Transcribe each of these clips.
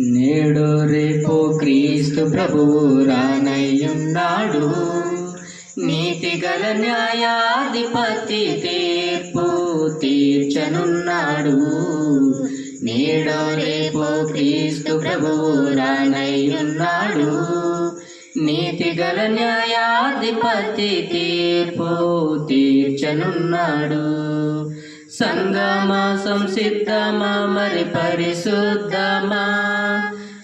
నేడు రేపు క్రీస్తు ప్రభువు రానయ్యున్నాడు. నీతి గల న్యాయాధిపతి తీర్పు తీర్చనున్నాడు. నేడు రేపు క్రీస్తు ప్రభువు రానయ్యున్నాడు. నీతి గల న్యాయాధిపతి తీర్పు తీర్చనున్నాడు. సంగమా సంసిద్ధమా మరి పరిశుద్ధమా?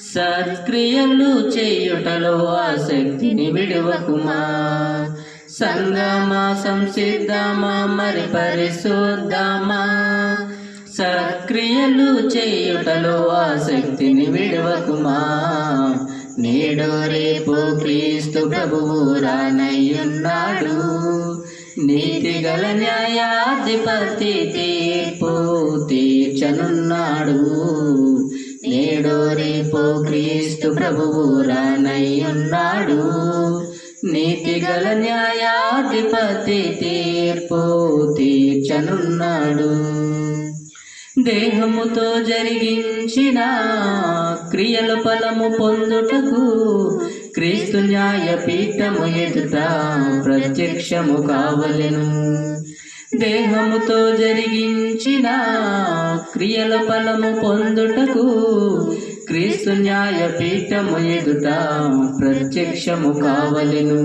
సత్క్రియలు చేయుటలో ఆసక్తిని విడువకుమా? సంగమా సంసిద్ధమా మరి పరిశుద్ధమా? సత్క్రియలు చేయుటలో ఆసక్తిని విడువకుమా? నేడు రేపు క్రీస్తు ప్రభువు రానయ్యున్నాడు. నీతి గల న్యాయాధిపతి తీర్పు తీర్చనున్నాడు. నేడో రేపో క్రీస్తు ప్రభువు రానయ్యున్నాడు. నీతి గల న్యాయాధిపతి తీర్పు తీర్చనున్నాడు. దేహముతో జరిగించిన క్రియల ఫలము పొందుటకు క్రీస్తు న్యాయపీఠము ఎదుట ప్రత్యక్షము కావలెను. దేహముతో జరిగించిన క్రియల ఫలము పొందుటకు క్రీస్తు న్యాయపీఠము ఎదుట ప్రత్యక్షము కావలెను.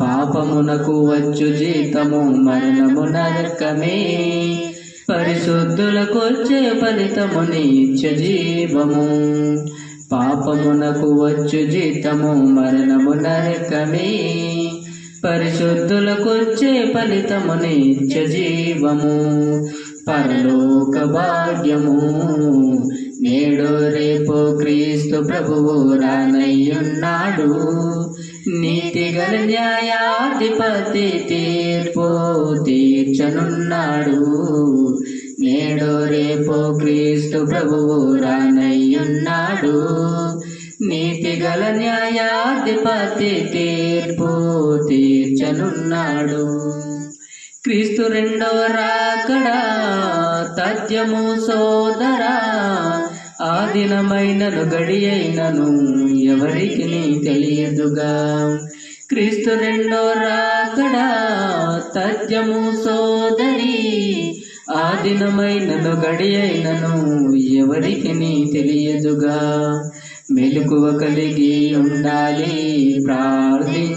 పాపమునకు వచ్చు జీతము మరణము నరకమే. పరిశుద్ధులకు వచ్చే ఫలితము నిత్య జీవము. పాపమునకు వచ్చు జీతము మరణము నరకమే పరిశుద్ధులకు వచ్చే ఫలితము నిత్య జీవము. పరలోక భాగ్యము. నేడు రేపు క్రీస్తు ప్రభువు రానయ్యున్నాడు. నీతి గల న్యాయాధిపతి తీర్పు తీర్చనున్నాడు. నేడు రేపు క్రీస్తు ప్రభువు రానయ్యున్నాడు. నీతి గల న్యాయాధిపతి తీర్పు తీర్చనున్నాడు. క్రీస్తు రెండవ రాకడా తథ్యము సోదరా ఆ దినమైనను గడి అయినను ఎవరికి తెలియదుగా? క్రీస్తు రెండో రాకడా తథ్యము సోదరి ఆ దినమైనను గడియైనను అయినను ఎవరికి తెలియదుగా? మెలకువ కలిగి ఉండాలి ప్రార్థించుచుండాలి.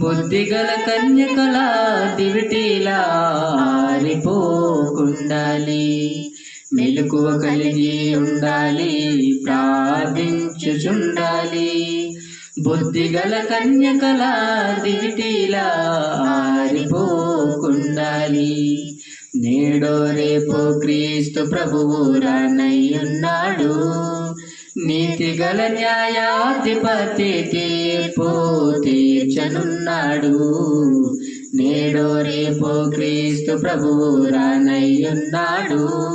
బుద్ధిగల కన్యకల దివిటీలా ఆరిపోకుండాలి. మెలకువ కలిగి ఉండాలి ప్రార్థించుచుండాలి. బుద్ధిగల కన్యకల దివిటీలా ఆరిపోకుండాలి. నేడో రేపు క్రీస్తు ప్రభువు రానయ్యున్నాడు నీతి గల న్యాయాధిపతి తీర్పు తీర్చనున్నాడు. నేడో రేపు క్రీస్తు ప్రభువు రానయ్యున్నాడు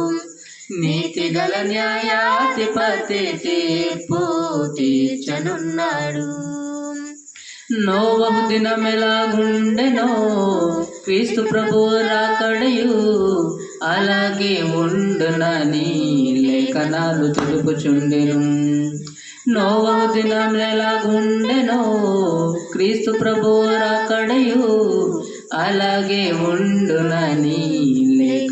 నీతి గల న్యాయాధిపతి తీర్పు తీర్చనున్నాడు. నోవహు దినమెలాగుండెనో క్రీస్తు ప్రభు రాకడయు అలాగే ఉండునని లేఖనాలు తెలుపుచుండెను నోవహు దినమెలాగుండెనో క్రీస్తు ప్రభు రాకడయు అలాగే ఉండునని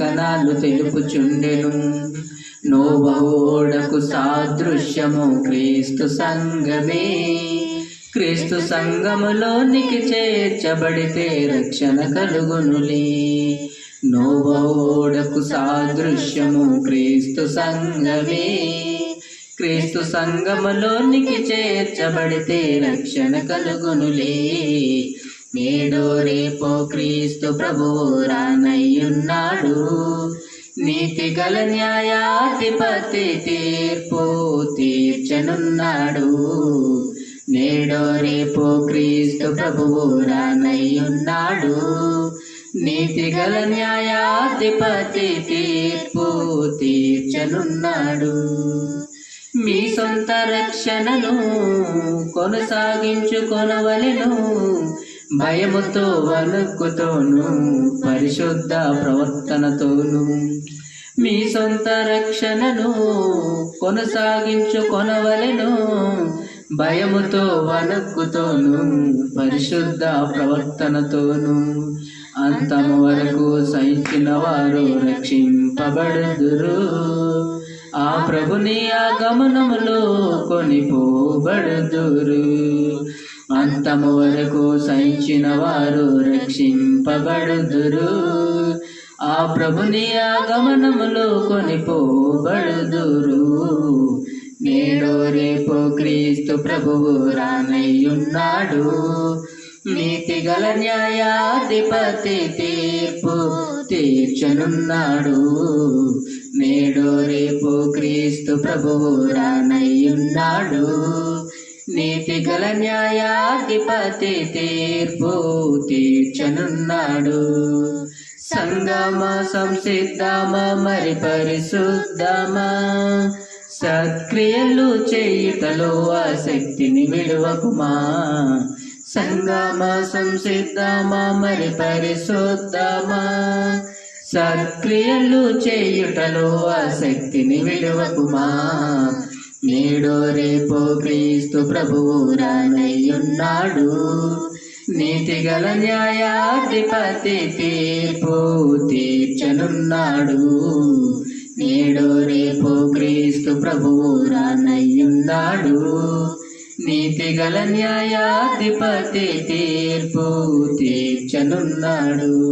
లేఖనాలు తెలుపుచుండెను. నోబహోడకు సాదృశ్యము క్రీస్తు సంగమే క్రీస్తు సంగములోనికి చేర్చబడితే రక్షణ కలుగునులే. నోబహోడకు సాదృశ్యము క్రీస్తు సంగమే క్రీస్తు సంగములోనికి చేర్చబడితే రక్షణ కలుగునులే. రేపో క్రీస్తు ప్రభువు రానయ్యున్నాడు నీతి గల న్యాయాధిపతి తీర్పు తీర్చనున్నాడు. నేడో రేపు క్రీస్తు ప్రభువు రానయ్యున్నాడు నీతి గల న్యాయాధిపతి తీర్పు తీర్చనున్నాడు. మీ సొంత రక్షణను కొనసాగించుకొనవలెను. భయముతో వణుకుతోను పరిశుద్ధ ప్రవర్తనతోను. మీ సొంత రక్షణను కొనసాగించుకొనవలెను. భయముతో వణక్కుతోను పరిశుద్ధ ప్రవర్తనతోను. అంతము వరకు సహించిన వారు రక్షింపబడుదురు. ఆ ప్రభుని ఆగమనములో కొనిపోబడుదురు. అంతము వరకు సహించిన వారు రక్షింపబడుదురు. ఆ ప్రభుని ఆగమనములో కొనిపోబడుదురు. నేడు రేపు క్రీస్తు ప్రభువు రానయ్యున్నాడు. నీతి గల న్యాయాధిపతి తీర్పు తీర్చనున్నాడు. నేడు రేపు క్రీస్తు ప్రభువు రానయ్యున్నాడు. నీతి గల న్యాయాధిపతి తీర్పు తీర్చనున్నాడు సంగమ సంసిద్ధమ మరి పరిశుద్ధమా. సత్క్రియలు చేయుటలో ఆసక్తిని విడువకుమా. సంగమ సంసిద్ధమ మరి పరిశుద్ధమా. సత్క్రియలు చేయుటలో ఆసక్తిని విడువకుమా. నేడో రేపో క్రీస్తు ప్రభువు రానయ్యున్నాడు. నీతి గల న్యాయాధిపతి తీర్పు తీర్చనున్నాడు. నేడో రేపో క్రీస్తు ప్రభువు రానయ్యున్నాడు. నీతి గల న్యాయాధిపతి తీర్పు తీర్చనున్నాడు.